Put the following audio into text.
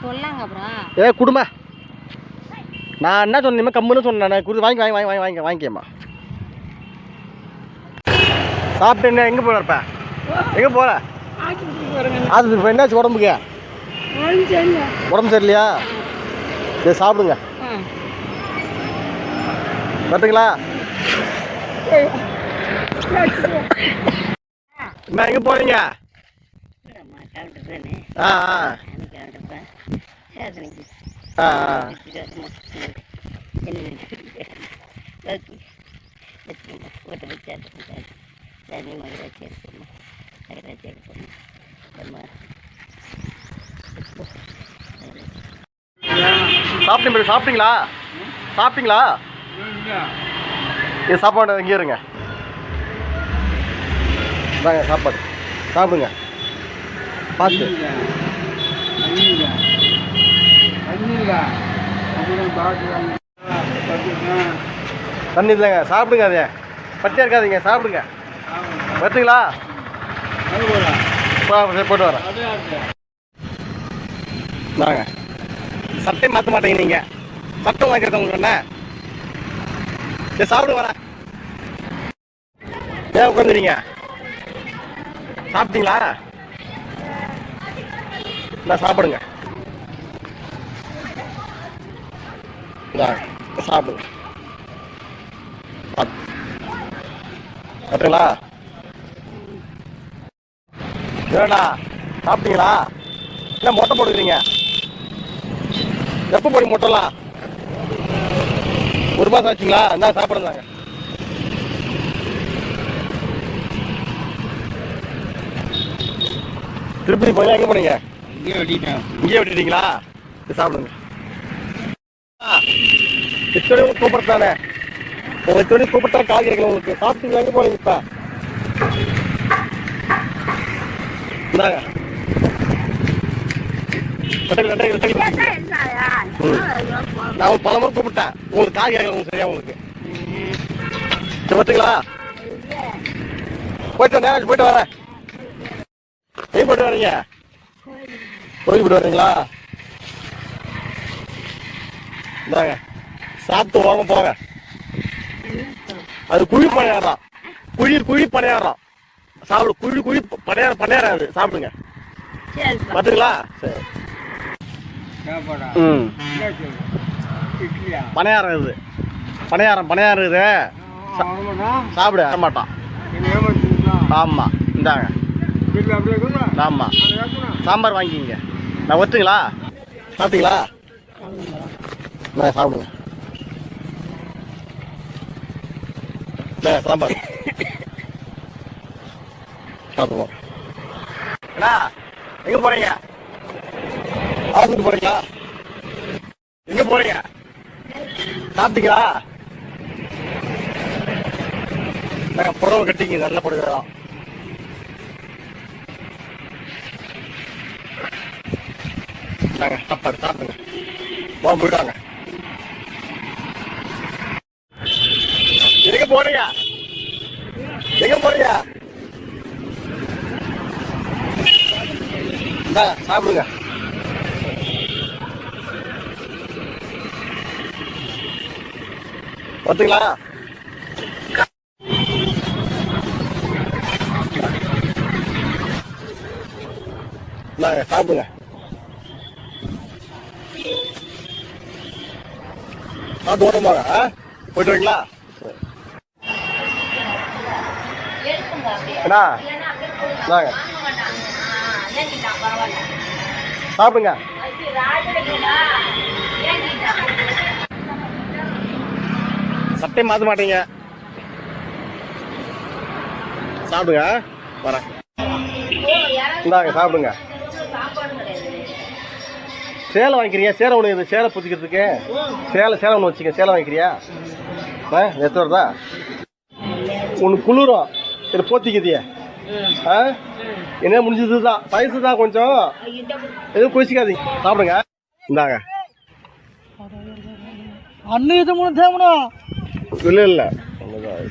சொல்லாங்க ஏ குடும்ப நான் என்ன சொன்னேன்? கம்முன்னு சொன்னேன் குடு வாங்கி வாங்கி வாங்கி வாங்கி வாங்கி வாங்கிக்கம்மா. சாப்பிட்டு என்ன எங்கே போகிறப்ப எங்கே போகிற அது இப்போ என்னாச்சு உடம்புக்கு? உடம்பு சரியில்லையா? சரி சாப்பிடுங்க. வரட்டுங்களா? அம்மா எங்கே போகிறீங்க ஆ ஆ. சாப்பிட்டீங்க சாப்பிட்டீங்களா? சாப்பிட்டீங்களா? இது சாப்பாடு இங்கே இருங்க. சாப்பாடு. சாப்பிடுங்க. பார்த்து. தண்ணி இல்லைங்க. சாப்பிடுங்க அதே பட்டியா இருக்காதீங்க. சாப்பிடுங்க. வரட்டுங்களா? போட்டு வரேன். வாங்க சட்டை மாற்ற மாட்டீங்க நீங்கள் சட்டம் வாங்கிறது உங்களுக்கு என்ன? சரி சாப்பிடு வரேன். ஏன் உட்காந்துறீங்க சாப்பிட்டீங்களா? நான் சாப்பிடுங்க. சாப்பிடுங்க. சாப்பிடு. ஏடா சாப்பிட்டீங்களா? என்ன மொட்டை போட்டுக்கிறீங்க? எப்போ போடு மொட்டைலாம் ஒரு மாதம் ஆச்சுங்களா? என்ன சாப்பிடுறாங்க திருப்பதி போய் எங்கே போனீங்க? இங்கேயே இங்கே சரி, சாப்பிடுங்க. இத்தனை கூப்பிடுறதானே உங்க இத்தனை கூப்பிட்டா கால் கேட்கல உங்களுக்கு. சாப்பிட்டீங்களா? எங்கே போனீங்க இப்போ? இந்தாங்க. நான் ஒரு பல முறை கூப்பிட்டேன். உங்களுக்கு கால் கேட்கல உங்களுக்கு சரியா உங்களுக்கு? சரி வரட்டுங்களா போயிட்டு நேரம் போயிட்டு வரேன். எங்க போயிட்டு வரீங்க? கோயில் போயிட்டு வரீங்களா? இந்தாங்க. சாப்பிட்டு ஓரமா போங்க. அது குழி பணியாரம். குழி குழி பணியாரம். சாப்பிடு குழி குழி பணியாரம் பணியாரம் அது. சாப்பிடுங்க. பார்த்துங்களா சரி. ம். பணியாரம் இது. பணியாரம் பணியாரம் இது. சாப்பிடு வர மாட்டான் ஆமாம் இந்தாங்க. ஆமாம் சாம்பார் வாங்கிங்க நான் ஒத்துங்களா சாப்பிட்டீங்களா? நான் சாப்பிடுங்க. சாம்பார். சாப்பிடுவோம். அண்ணா எங்க போறீங்க? ஆஸ்பத்திரி போறீங்களா? எங்க போறீங்க? சாப்பிட்டீங்களா? நாங்கள் புடவை கட்டிங்க நல்ல புடவை தான் சாப்பாடு சாப்பிடுங்க. வா போயிட்டாங்க. எங்க போறியா எங்க போறியா சாப்பிடுங்க. பார்த்துங்களா சாப்பிடுங்க. சாப்பிட்டு ஓட்டமாங்க ஆ? போயிட்டு வரீங்களா அண்ணா. இந்தாங்க. சாப்பிடுங்க. சட்டை மாற்ற மாட்டீங்க. சாப்பிடுங்க வரேன். இந்தாங்க சாப்பிடுங்க. சேலை வாங்கிக்கிறியா? சேலை ஒன்று இது சேலை புத்திக்கிறதுக்கு சேலை சேலை ஒன்று வச்சுக்க. சேலை வாங்கிக்கிறியா? ஆ எத்தனை வருதா? ஒன்று குளிரும். இது போத்திக்குதியே. ஆ? என்ன முடிஞ்சது தான் வயசு தான் கொஞ்சம்? எதுவும் குளிச்சிக்காதீங்க. சாப்பிடுங்க. இந்தாங்க. அண்ணன் இது மூணு தேவனா இல்லை இல்லை. அவ்வளோதான்